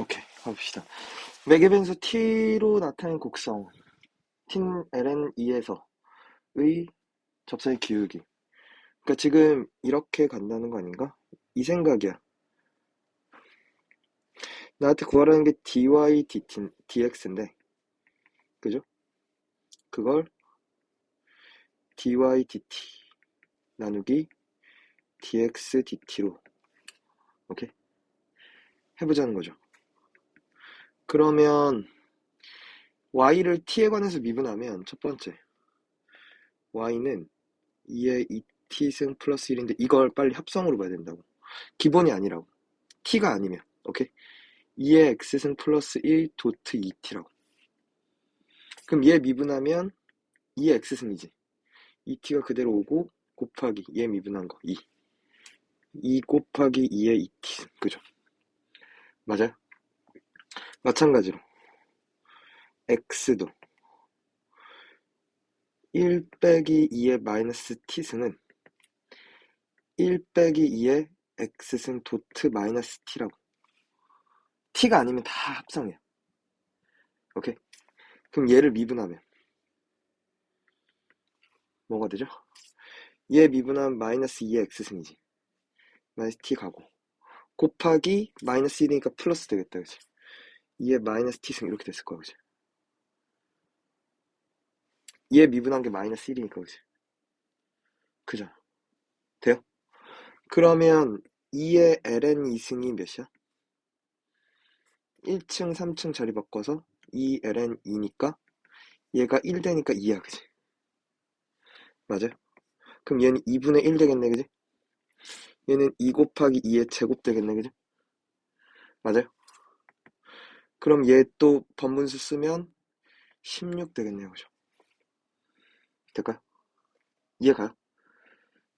오케이, 가봅시다. 매개 변수 t로 나타낸 곡성 tin ln 2에서 의 접선의 기울기. 그러니까 지금 이렇게 간다는 거 아닌가? 이 생각이야. 나한테 구하라는 게 dy dt, dx인데, 그죠? 그걸 dy dt 나누기 dx dt로 오케이 해보자는 거죠. 그러면 y를 t에 관해서 미분하면 첫 번째 y는 2의 2t승 플러스 1인데 이걸 빨리 합성으로 봐야 된다고 기본이 아니라고 t가 아니면 오케이 2의 x승 플러스 1 도트 2t라고 그럼 얘 미분하면 2의 x승이지 2t가 그대로 오고 곱하기 얘 미분한 거 2. 2 곱하기 2의 2t 그죠? 맞아요? 마찬가지로 x도 1 빼기 2의 마이너스 t승은 1 빼기 2의 x승 도트 마이너스 t라고 t가 아니면 다 합성해요 오케이? 그럼 얘를 미분하면 뭐가 되죠? 얘 미분하면 마이너스 2의 x승이지 마이너스 t 가고 곱하기 마이너스 1이니까 플러스 되겠다 그치? 2의 마이너스 t승 이렇게 됐을 거야 그치? 얘 미분한 게 마이너스 1이니까 그치? 그죠? 돼요? 그러면 2의 ln 2승이 몇이야? 1층 3층 자리 바꿔서 2 ln 2니까 얘가 1 되니까 2야 그치? 맞아요? 그럼 얘는 2분의 1 되겠네 그지? 얘는 2 곱하기 2의 제곱 되겠네 그지? 맞아요? 그럼 얘 또 번분수 쓰면 16 되겠네요 그죠? 될까요? 이해가요?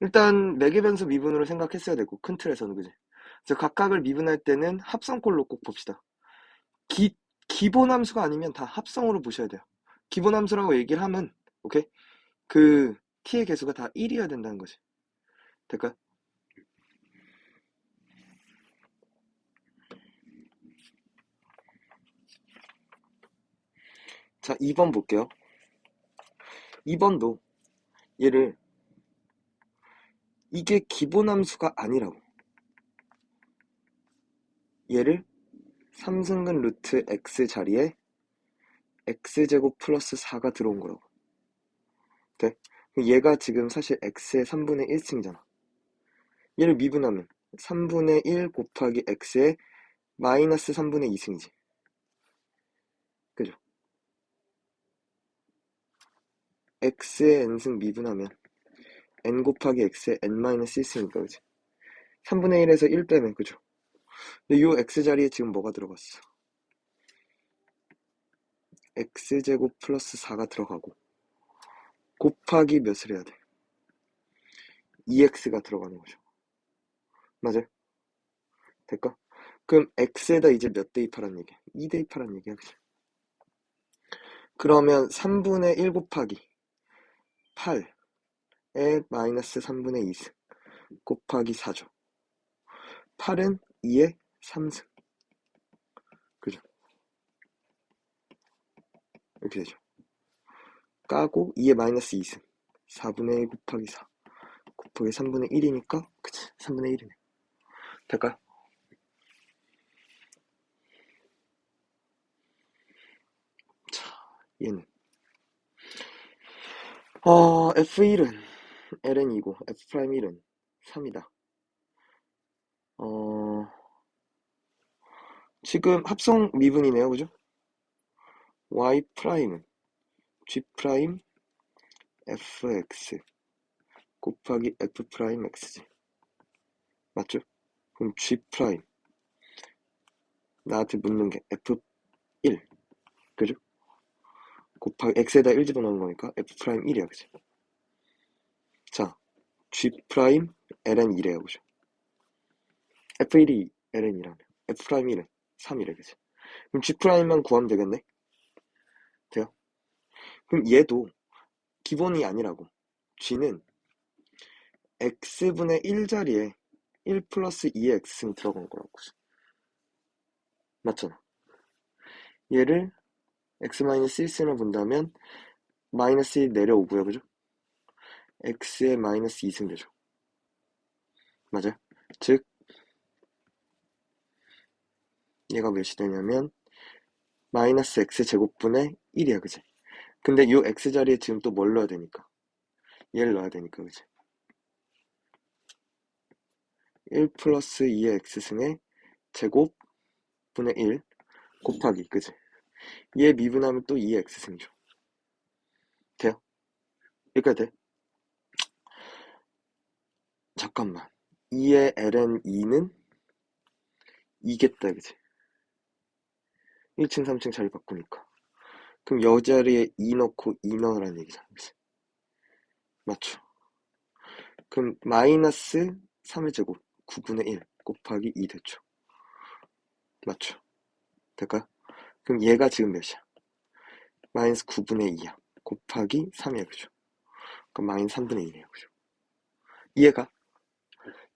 일단 매개변수 미분으로 생각했어야 되고 큰 틀에서는 그지? 그래서 각각을 미분할 때는 합성꼴로 꼭 봅시다. 기, 기본 함수가 아니면 다 합성으로 보셔야 돼요. 기본 함수라고 얘기를 하면 오케이? 그 t의 개수가 다 1이어야 된다는 거지. 될까요? 자, 2번 볼게요. 2번도 얘를 이게 기본함수가 아니라고. 얘를 3승근 루트 x 자리에 x제곱 플러스 4가 들어온 거라고. 돼? 얘가 지금 사실 x의 3분의 1승이잖아. 얘를 미분하면 3분의 1 곱하기 x의 마이너스 3분의 2승이지. 그죠? X의 n승 미분하면 n 곱하기 x의 n-1승이니까 그지? 3분의 1에서 1 빼면 그죠? 근데 요 x 자리에 지금 뭐가 들어갔어? x제곱 플러스 4가 들어가고 곱하기 몇을 해야 돼? 2x가 들어가는 거죠. 맞아요? 될까? 그럼 x에다 이제 몇 대입하란 얘기야? 2 대입하란 얘기야, 그죠? 그러면 3분의 1 곱하기 8에 마이너스 3분의 2승 곱하기 4죠. 8은 2의 3승. 그죠? 이렇게 되죠. 까고 2의 마이너스 2승 4분의 1 곱하기 4 곱하기 3분의 1이니까 그치 3분의 1이네 될까요? 자 얘는 어, F1은 ln이고 F'1은 3이다 어, 지금 합성 미분이네요 그죠? Y''은 G 프라임 fx 곱하기 f 프라임 x지 맞죠? 그럼 G 프라임 나한테 묻는 게 f1 그죠? 곱하기 x에다 1 집어넣은 거니까 f 프라임 1이야 그죠? 자 G 프라임 ln 2래요 그죠? f1이 ln이라면 f 프라임 1은 3이래 그죠? 그럼 G 프라임만 구하면 되겠네? 돼요? 그럼 얘도 기본이 아니라고. g는 x분의 1 자리에 1 플러스 2의 x승이 들어간 거라고. 맞잖아. 얘를 x-1승을 본다면 마이너스 1 내려오고요. 그죠? x의 마이너스 2승 되죠. 맞아요? 즉 얘가 몇이 되냐면 마이너스 x 제곱분의 1이야. 그지? 근데 이 x 자리에 지금 또 뭘 넣어야 되니까 얘를 넣어야 되니까 그지? 1 플러스 2의 x승의 제곱 분의 1 곱하기 그지? 얘 미분하면 또 2의 x승이죠. 돼요? 여기까지 돼? 잠깐만 2의 ln 2는 2겠다 그지? 1층 3층 자리 바꾸니까 그럼 여 자리에 2 넣고 2 넣으라는 얘기잖아 그지? 맞죠? 그럼 마이너스 3의 제곱 9분의 1 곱하기 2 됐죠. 맞죠? 될까요? 그럼 얘가 지금 몇이야? 마이너스 9분의 2야. 곱하기 3이야. 그죠? 그럼 마이너스 3분의 2네요. 그죠? 이해가?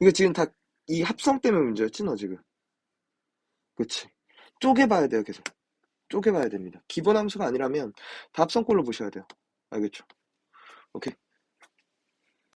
이거 지금 다 이 합성 때문에 문제였지 너 지금? 그치? 쪼개봐야 돼요 계속. 쪼개봐야 됩니다. 기본 함수가 아니라면 다 합성꼴로 보셔야 돼요. 알겠죠? 오케이?